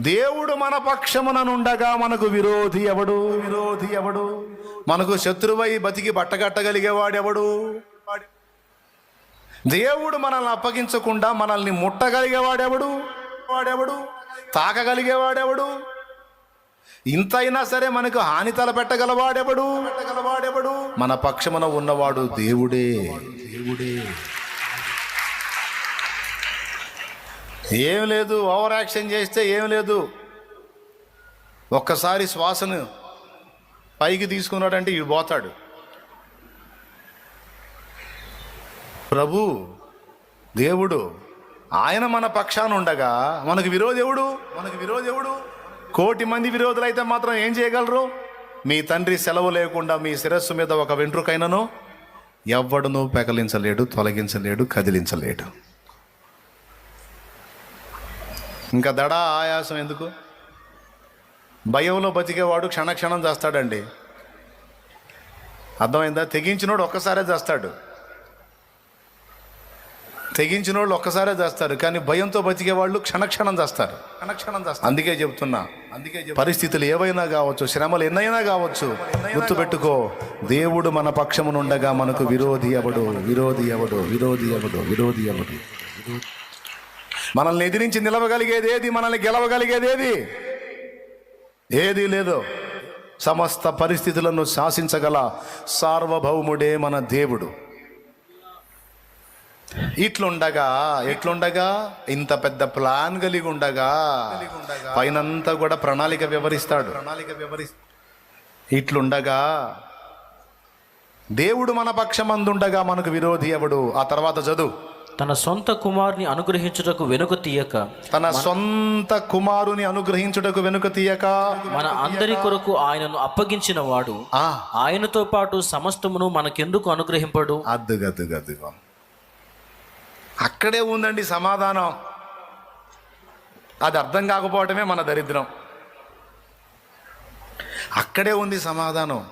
దేవుడు మన పక్షముననుండగా మనకు విరోధి ఎవడు? విరోధి ఎవడు? మనకు శత్రువై బతికి బట్టగట్టగలిగేవాడెవడు? దేవుడు మనల్ని అప్పగించకుండా మనల్ని ముట్టగలిగేవాడెవడు? వాడెవడు? తాకగలిగేవాడెవడు? ఇంతైనా సరే మనకు హాని తలపెట్టగలవాడెవడు? పెట్టగలవాడెవడు మన పక్షమున ఉన్నవాడు దేవుడే. దేవుడే. ఏం లేదు ఓవర్ యాక్షన్ చేస్తే ఏం లేదు. ఒక్కసారి శ్వాసను పైకి తీసుకున్నాడంటే ఇవి పోతాడు. ప్రభు దేవుడు ఆయన మన పక్షాన ఉండగా మనకు విరోధెవుడు మనకు విరోధెవడు కోటి మంది విరోధులు అయితే మాత్రం ఏం చేయగలరు? మీ తండ్రి సెలవు లేకుండా మీ శిరస్సు మీద ఒక వెంట్రుకైనను ఎవ్వడును పెకలించలేడు తొలగించలేడు కదిలించలేడు. ఇంకా దడ ఆయాసం ఎందుకు? భయంలో బతికేవాడు క్షణక్షణం చేస్తాడండి. అర్థమైందా? తెగించినోడు ఒక్కసారే చేస్తాడు. తెగించినోళ్ళు ఒక్కసారే చేస్తారు కానీ భయంతో బతికే వాళ్ళు క్షణక్షణం చేస్తారు. క్షణక్షణం చేస్తారు. అందుకే చెప్తున్నా అందుకే పరిస్థితులు ఏవైనా కావచ్చు శ్రమలు ఎన్నైనా కావచ్చు గుర్తుపెట్టుకో దేవుడు మన పక్షమునుండగా మనకు విరోధి ఎవడు? విరోధి ఎవడు? విరోధి ఎవడు? విరోధి ఎవడు? మనల్ని ఎదిరించి నిలవగలిగేది ఏది? మనల్ని గెలవగలిగేది ఏది? ఏది లేదు. సమస్త పరిస్థితులను శాసించగల సార్వభౌముడే మన దేవుడు. ఇట్లుండగా ఎట్లుండగా? ఇంత పెద్ద ప్లాన్ కలిగి ఉండగా పైనంతా కూడా ప్రణాళిక వివరిస్తాడు. ప్రణాళిక వివరి ఇట్లుండగా దేవుడు మన పక్షమందుండగా మనకు విరోధి ఎవడు? ఆ తర్వాత చదువు. తన సొంత కుమారుని అనుగ్రహించుటకు వెనుక తీయక తన సొంత కుమారుని అనుగ్రహించుటకు వెనుక తీయక మన అందరి కొరకు ఆయనను అప్పగించిన వాడు ఆ. ఆయనతో పాటు సమస్తమును మనకెందుకు అనుగ్రహింపడు? అక్కడే ఉందండి సమాధానం. అది అర్థం కాకపోవటమే మన దరిద్రం. అక్కడే ఉంది సమాధానం.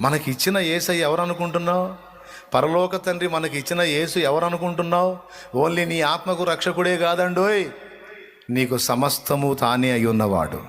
మనకి ఇచ్చిన ఏసై ఎవరు అనుకుంటున్నావు పరలోక తండ్రి మనకి ఇచ్చిన యేసు ఎవరు అనుకుంటున్నావు ఓన్లీ నీ ఆత్మకు రక్షకుడే కాదండోయ్. నీకు సమస్తము తానే అయి ఉన్నవాడు